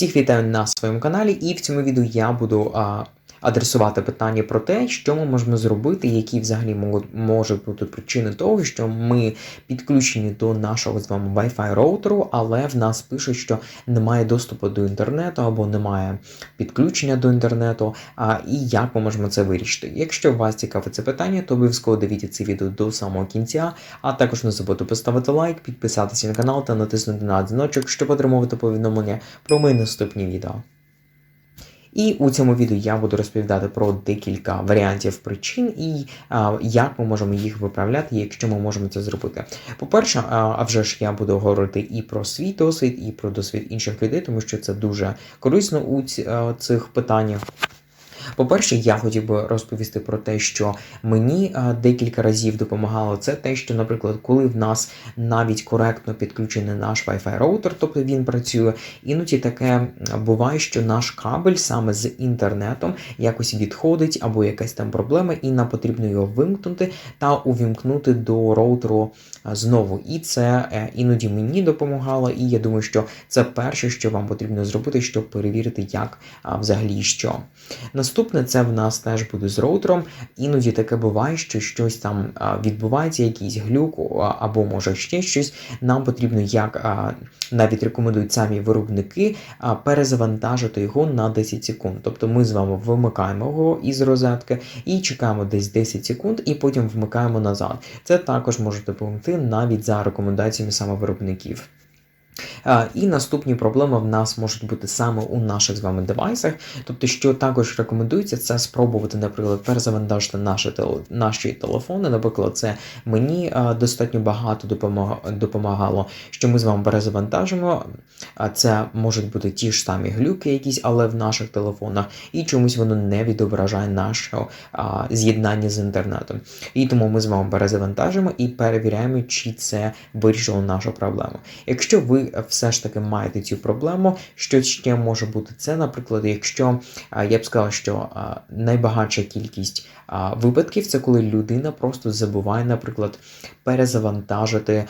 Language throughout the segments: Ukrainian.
Всіх вітаю на своєму каналі, і в цьому відео я буду а, адресувати питання про те, що ми можемо зробити, які взагалі можуть, бути причини того, що ми підключені до нашого з вами Wi-Fi роутеру, але в нас пише, що немає доступу до інтернету або немає підключення до інтернету. А, і як ми можемо це вирішити? Якщо вас цікавить це питання, то обов'язково дивіться це відео до самого кінця, а також не забудьте поставити лайк, підписатися на канал та натиснути на дзвіночок, щоб отримувати повідомлення про мої наступні відео. І у цьому відео я буду розповідати про декілька варіантів причин і а, як ми можемо їх виправляти, якщо ми можемо це зробити. По-перше, а, а вже ж я буду говорити і про свій досвід, і про досвід інших людей, тому що це дуже корисно у ці, цих питаннях. По-перше, я хотів би розповісти про те, що мені декілька разів допомагало це те, що, наприклад, коли в нас навіть коректно підключений наш Wi-Fi роутер, тобто він працює, іноді таке буває, що наш кабель саме з інтернетом якось відходить або якась там проблема, і нам потрібно його вимкнути та увімкнути до роутеру знову. І це е, іноді мені допомагало, і я думаю, що це перше, що вам потрібно зробити, щоб перевірити, як взагалі що. Наступне це в нас теж буде з роутером. Іноді таке буває, що щось там відбувається, якийсь глюк або може ще щось. Нам потрібно, як навіть рекомендують самі виробники, перезавантажити його на 10 секунд. Тобто ми з вами вимикаємо його із розетки і чекаємо десь 10 секунд, і потім вмикаємо назад. Це також може допомогти навіть за рекомендаціями саме виробників. А, І наступні проблеми в нас можуть бути саме у наших з вами девайсах. Тобто, що також рекомендується, це спробувати, наприклад, перезавантажити наші, наші телефони. Наприклад, це мені достатньо багато допомагало, що ми з вами перезавантажимо. Це можуть бути ті ж самі глюки, якісь, але в наших телефонах, і чомусь воно не відображає нашого з'єднання з інтернетом. І тому ми з вами перезавантажимо і перевіряємо, чи це вирішило нашу проблему. Якщо ви все ж таки маєте цю проблему, що ще може бути це, наприклад, якщо я б сказав, що найбагатша кількість випадків це коли людина просто забуває, наприклад, перезавантажити,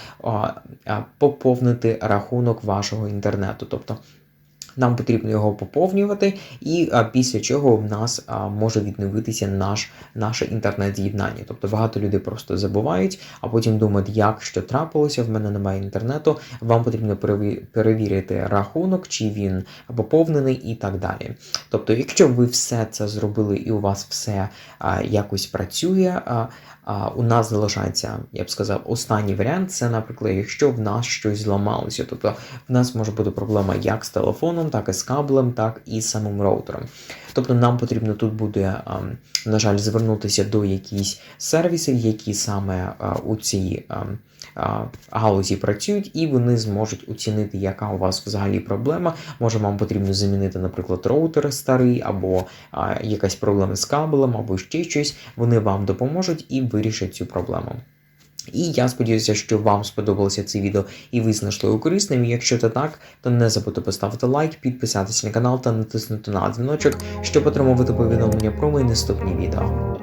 поповнити рахунок вашого інтернету. Тобто нам потрібно його поповнювати, і а, після чого в нас а, може відновитися наш, наше інтернет-з'єднання. Тобто багато людей просто забувають, а потім думають, як що трапилося, в мене немає інтернету. Вам потрібно перевірити рахунок, чи він поповнений і так далі. Тобто, якщо ви все це зробили і у вас все а, якось працює. А, а у нас залишається, я б сказав, останній варіант це, наприклад, якщо в нас щось зламалося. Тобто в нас може бути проблема як з телефоном, так і з кабелем, так і з самим роутером. Тобто нам потрібно тут буде, на жаль, звернутися до якихось сервісів, які саме у цій а, а, галузі працюють, і вони зможуть оцінити, яка у вас взагалі проблема. Може, вам потрібно замінити, наприклад, роутер старий, або якась проблема з кабелем, або ще щось. Вони вам допоможуть і вирішать цю проблему. І я сподіваюся, що вам сподобалося це відео і ви знайшли його корисним. Якщо це так, то не забудьте поставити лайк, підписатися на канал та натиснути на дзвіночок, щоб отримувати повідомлення про мої наступні відео.